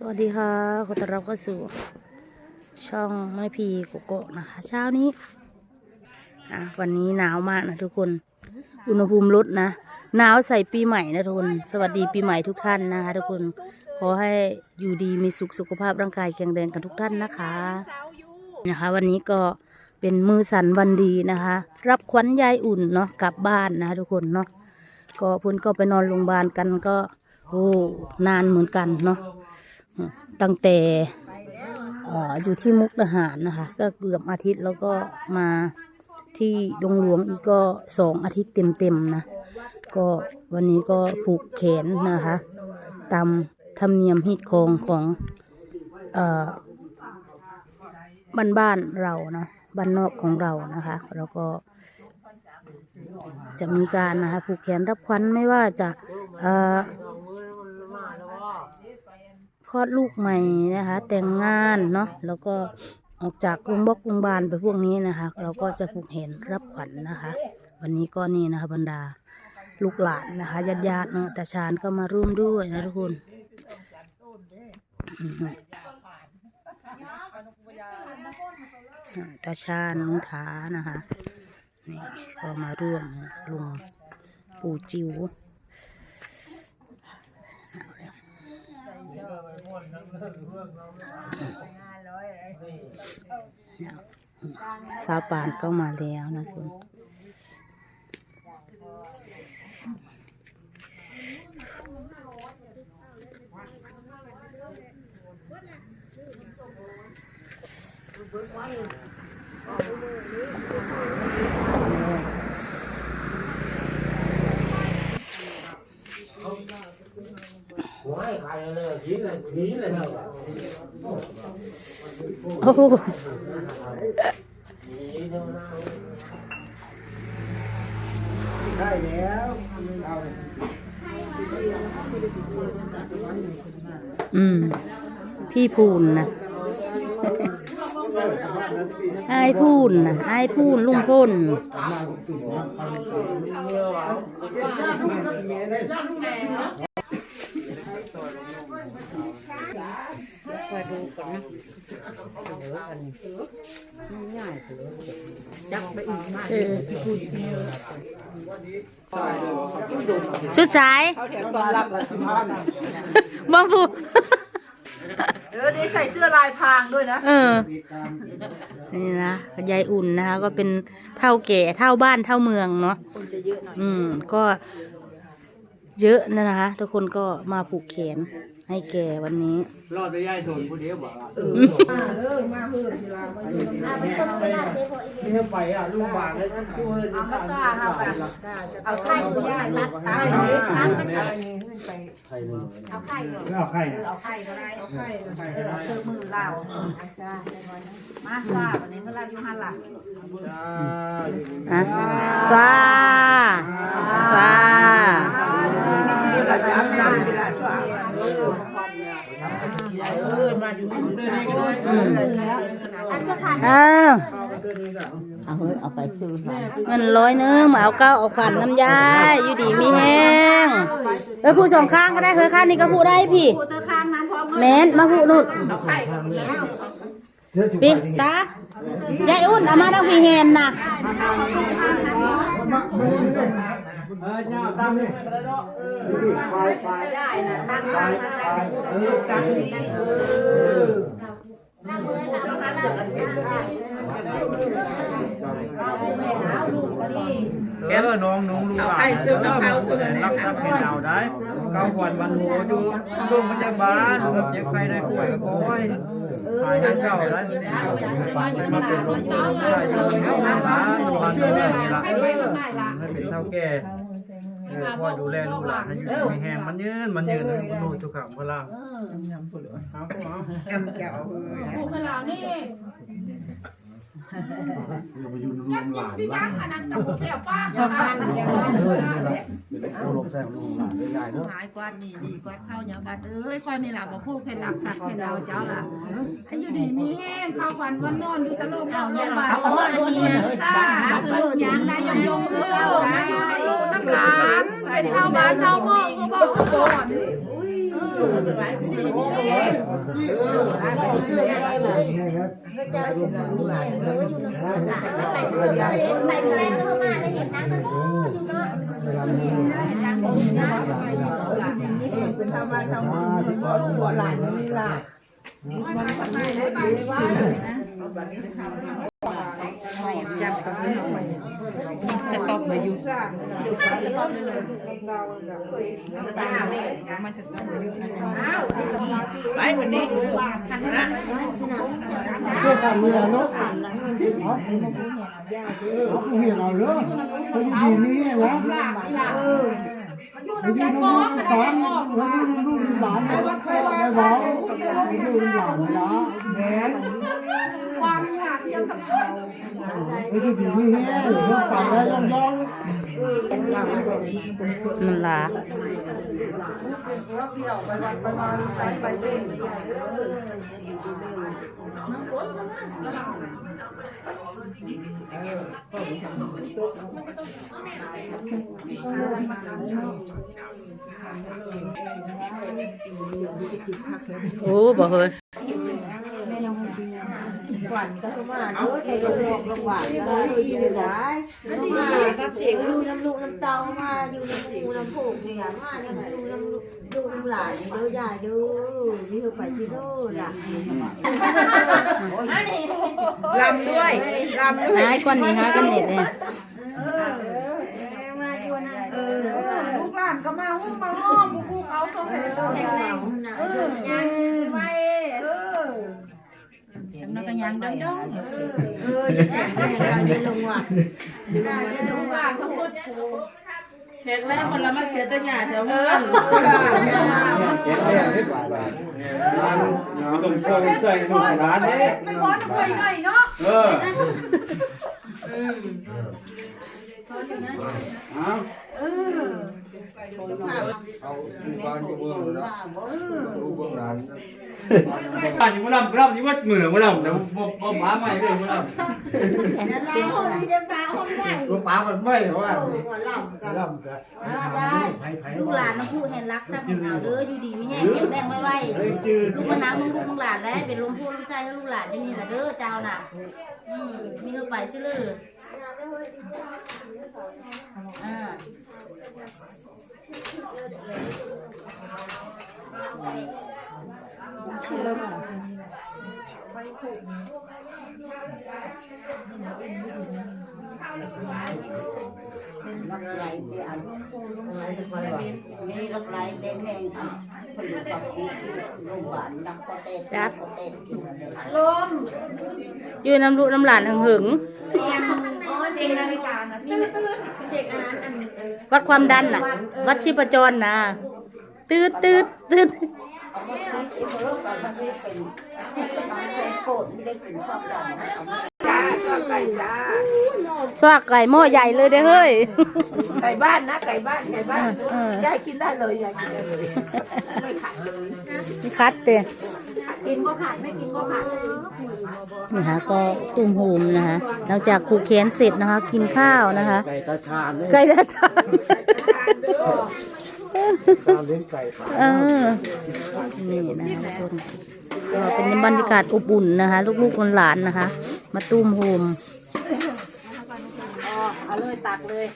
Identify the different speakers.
Speaker 1: สวัสดีค่ะขอต้อนรับเข้าสู่ ช่องไม่พีโกโกะนะคะ เช้านี้อะวันนี้หนาวมากนะทุกคน อุณหภูมิลดนะหนาวใส่ปีใหม่นะทุกคน สวัสดีปีใหม่ทุกท่านนะคะทุกคนขอให้อยู่ดีมีสุขสุขภาพร่างกายแข็งแรงกันทุกท่านนะคะนะคะ วันนี้ก็เป็นมือสันวันดีนะคะ รับขวัญยายอุ่นเนาะกลับบ้านนะคะทุกคนเนาะก็เพุ่นก็ไปนอนโรงพยาบาลกันก็โอ้นานเหมือนกันเนาะ ตั้งแต่เอ่ออยู่ที่มุกดาหารนะคะ ก็เกือบอาทิตย์แล้วก็มาที่ดงหลวงอีกก็สองอาทิตย์เต็มๆนะ ก็วันนี้ก็ผูกแขนนะคะ ตามธรรมเนียมฮีดคองของอบ้านบ้านๆเรานะบ้านนอกของเรานะคะ แล้วก็ จะมีการนะคะผูกแขนรับขวัญไม่ว่าจะ คลอดลูกใหม่นะคะ แต่งงานเนาะแล้วก็ออกจากโรงบอกโรงพยาบาลไปพวกนี้นะคะ เราก็จะผูกเห็นรับขวัญนะคะ วันนี้ก็นี่นะคะบรรดาลูกหลานนะคะญาติญาติๆเนาะตาชานก็มาร่วมด้วยนะทุกคนตาชานลุงถานะคะนี่ก็มาร่วมลุงปู่จิ๋ว สาวปานก็มาแล้วนะคุณ
Speaker 2: Ngoài khai này khí là khí là nào
Speaker 1: โอ้โห
Speaker 2: khí đâu nào
Speaker 3: ได้แล้วเอา
Speaker 1: อืม พี่พูนนะไอ้ายพูนนะไอ้ายพูนลุงพ่น เออชุดสาย
Speaker 3: ตอนรับละสิบห้า
Speaker 1: บังพู
Speaker 4: เออได้ใส่เสื้อลายพรางด้วยนะ
Speaker 1: เออนี่นะยายอุ่นนะคะก็เป็นเท่าแก่เท่าบ้านเท่าเมืองเนาะ
Speaker 4: คนจะเยอะหน่อย
Speaker 1: อืมก็เยอะนะคะทุกคนก็มาผูกแขน ให้แกวันนี้
Speaker 3: รอดไปย่ายทนผู้เดียวบอก
Speaker 4: เออมาเพื่อนทีละมาเยอะ
Speaker 3: นี่ไปอะลูกบาทเลยท่านคู่เลย
Speaker 4: เอามาซ่าเอาแบบเอาไข่คุณย่าตัดตายนี้ตัดมันไปเอาไข่เนาะ
Speaker 3: เอาไข่
Speaker 4: เอาไข่ก็ได้เอาไข่เออเอาเสื้อมือเราไอ้ซ่าได้วันนี้มาซ่าวันนี้เมื่อเราอยู่หันหลัง
Speaker 1: อะสาสา
Speaker 4: เออมา อยู่ที่นี่ก็ได้
Speaker 1: อืม
Speaker 4: อันสคัน
Speaker 1: อ้าว
Speaker 4: เอาเฮ้ยเอาไปซื้อมา
Speaker 1: เงินร้อยหนึงมาเอาเก้าเอาฝันน้ำยาอยู่ดีมีแห้งเอ้ยผู้สองข้างก็ได้เฮ้ยข้างนี้ก็ผู้ได้พี่แมนมาผู้นู่น
Speaker 4: ไปี
Speaker 1: ตายายอุ่นเอามาทั้งพี่แฮนน่ะ
Speaker 3: ตามนี่ไฟไฟ
Speaker 4: ได้นะตั้ง
Speaker 3: ไฟ
Speaker 4: ไว้
Speaker 3: ไฟเออจังนี่เออ
Speaker 5: เออน้องน้องลูกหลานเออรับทรัพย์ให้เราได้เก้าวันวันโหอยู่โรงพยาบาลเจ็บเจ็บใครได้ป่วยก็ขอให้หายให้เจ้าได้มาเป็นลูกได้อยู่ในโรงพยาบาลวันนี้ละให้เป็นเท่าแก่ เออคอยดูแลลูกหลานให้อยู่ไม่แห้งมันยืนมันยืนให้มันรู้ทุกขังพลังเอาเอา
Speaker 4: ผูกให้เรานี่
Speaker 6: พี่ช้างอันนั้นกับแก้วป้า
Speaker 4: ประมาณเดียว
Speaker 6: หายกวาดนี่ดีกวาดเข้าเนี่ยบัดเอ้ยค่อยนี่ล่ะบ่พูดให้หลักสักให้เราเจ้าล่ะให้อยู่ดีมีแห้งเข้าฝันวันนอนอยู่ตะลงเอาเนี่ยบาดเอาอันนี้ซ่าสุดยางนายยงเออน้ำลูก น้ำหลานเป็นข้าวบ้านข้าวเมืองก็บอกก่อน
Speaker 4: เป็นธรรมะธรรมะหัวหลานนี่ล่ะ
Speaker 6: สต็อกมาอยู่ไปวันนี้นะ
Speaker 3: เสื้อผ้าเมียเนาะเอาเขาเมียเราเนาะคนดีนี่นะ ไม่ดีน้องๆตอนแล้วลูกหลานนะได้บอกลูกหลานนะแหมความหาเทียวกับไม่ได้ดีนี่แฮ่หรือไปแล้วย่องย่อง
Speaker 1: มันลา โอ้บ่เฮ้ย
Speaker 4: หวานก็มาเด้อใจลงหลอกลงหวานก็เลยอยู่ได้มาก็เสียงลูกน้ำลูกน้ำเตามา ผกเนี่ยมาเนี่ยดูน้ำดูน้ำหลานเด้อยายดูนี่คือไปที่โน่นล่ะ
Speaker 6: ลำด้วยลำด้วย
Speaker 1: หายก้อนนี้หายก้อนเน็ตเนี่ย
Speaker 6: ลูกหลานก็มาหุ้มมาห้อมพวกเขาเขาเห็นเลยเออยังไปเออแล้วก็ยังดังดัง
Speaker 4: เอออย่างนี้ลงว่ะได้จะลงว่ะ
Speaker 6: เห็น แล้วคนละมาเสียตัวหยาแถวเออ
Speaker 5: เก็บแม่ให้บาทบาทร้านต้องคงใส่ลูกร้านนี้
Speaker 6: ไม่พอทำไมหน่อยเนาะ
Speaker 5: เออเอา
Speaker 2: เอาดูการดูเบื้องแล้วดูเบื้องหลัง
Speaker 5: อันนี้มันลำลำนี่ว่าเหมือนมันลำแต่บ่บ่หมาใหม่เลยมันล
Speaker 4: นั่นแหละคนที่จะมาคนไหนำ
Speaker 5: ตัวปลามันไม่เพราะว่า
Speaker 4: หัวหล่ำกับ
Speaker 3: ย่ำกัน
Speaker 1: ลูกหลานน้ำผู้แห่งรักสักแห่งเอาเด้ออยู่ดีไม่แห้งเก็บแดงไว้ไว้
Speaker 3: จืด
Speaker 1: ลูกมะนาวมึงลูกมึงหลานได้เป็นลมพูลูกชายให้ลูกหลานอยู่นี่แหละเด้อเจ้าน่ะอืมมีเท่าไปชื่อเลยอ่า
Speaker 4: รับไหลเดี๋ยวมีรับไหลเต้นแห้งผลิตกับชีสโรงพยาบาลนักก็เต้นก็เต้น
Speaker 1: ลมยืนน้ำลูกน้ำหลานหึงหึง
Speaker 7: เสียงอ๋อ เสียงนาฬิกานะพี่เสียงอันนั้นอันเออ
Speaker 1: วัดความดันน่ะ วัดชีพจรน่ะตืดตืดตืด
Speaker 4: เอามาใช้ที่บริการมันไม่เป็นมันเป็นโกรธไม่ได้เป็นความดันนะเอามา
Speaker 6: จ้าชอบไก่จ้า
Speaker 1: สวากไก่หม้อใหญ่เลยเด้อเฮ้ย
Speaker 6: ไก่บ้านนะไก่บ้านไก่บ้าน
Speaker 1: เออ
Speaker 6: ยายกินได้เลยยายกินได้เลยไม่ขาดเลย
Speaker 1: นี่คัดเตะ
Speaker 6: กินก็ขาดไม่กินก็ขาด
Speaker 1: นะคะก็ตุ่มโฮมนะคะหลังจากผูกแขนเสร็จนะคะ กินข้าวนะคะ
Speaker 3: ไก่ตาชาญเนี่ย
Speaker 1: ไก่ละจ้า
Speaker 3: ตามเลี้ยงไก่
Speaker 1: เออนี่นะคะทุกคนก็เป็นบรรยากาศอบอุ่นนะคะ ลูกๆหลานๆนะคะ มาตุ้มโฮม
Speaker 6: เอาเลยตักเลย